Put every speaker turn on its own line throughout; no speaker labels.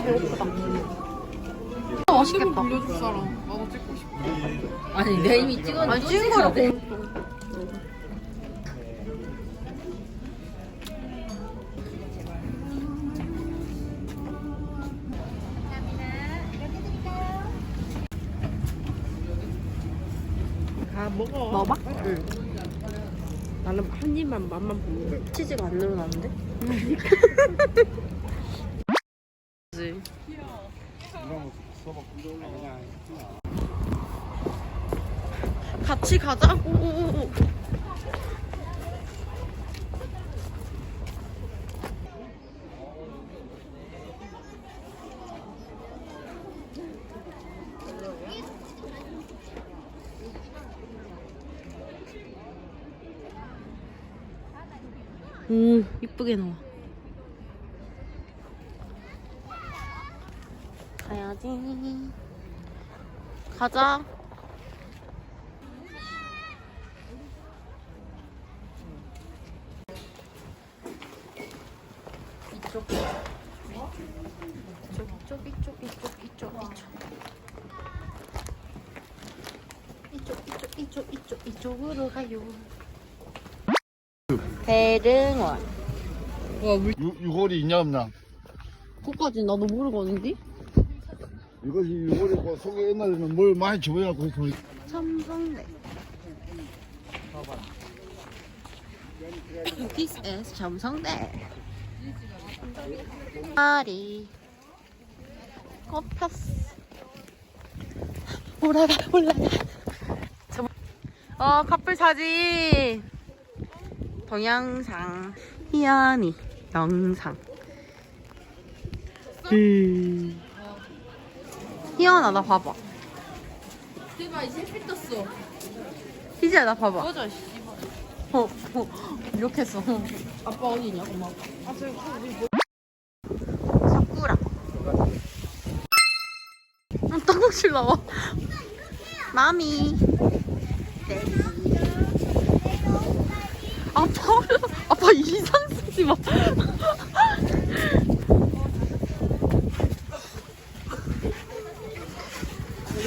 맛있겠다. 배고프다. 아, 맛있겠다.
빌려줄 사람. 나도 찍고 싶어.
아니 내 이미 찍었는데
아니,
또
찍은
찍어야
거를
돼?
아 먹어.
먹어봐.
나는 한 입만 맛만 보고.
치즈가 안 늘어나는데? 같이 가자고. 오, 이쁘게 나와. 가야지. 가자. 이쪽. 이쪽, 이쪽, 이쪽, 이쪽, 이쪽, 이쪽. 이쪽, 이쪽, 이쪽, 이쪽, 이쪽으로 가요. 대릉원.
유, 유골이 있냐 없냐?
그거까지 나도 모르겠는데?
이것이 유골이고 속에 옛날에는 뭘 많이 집어갖고 해서
첨성대. This is 첨성대. 아리. 꼽혔어. 올라가, 올라가. 저- 어, 커플 사진. 동영상. 희연이. 영상. 음. 희연아, 나 봐봐.
대박 이제 햇빛 떴어.
희지야, 나 봐봐.
꺼져 씨발.
어, 어, 이렇게 했어. 어.
아빠 어디냐 엄마. 아 저기 우리
사쿠라. 어, 떡국실 나와. 마미. 아빠, 아빠 이상 쓰지 마.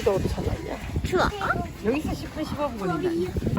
여기가 어디서 나냐?
좋아.
여기서 10분 15분이네.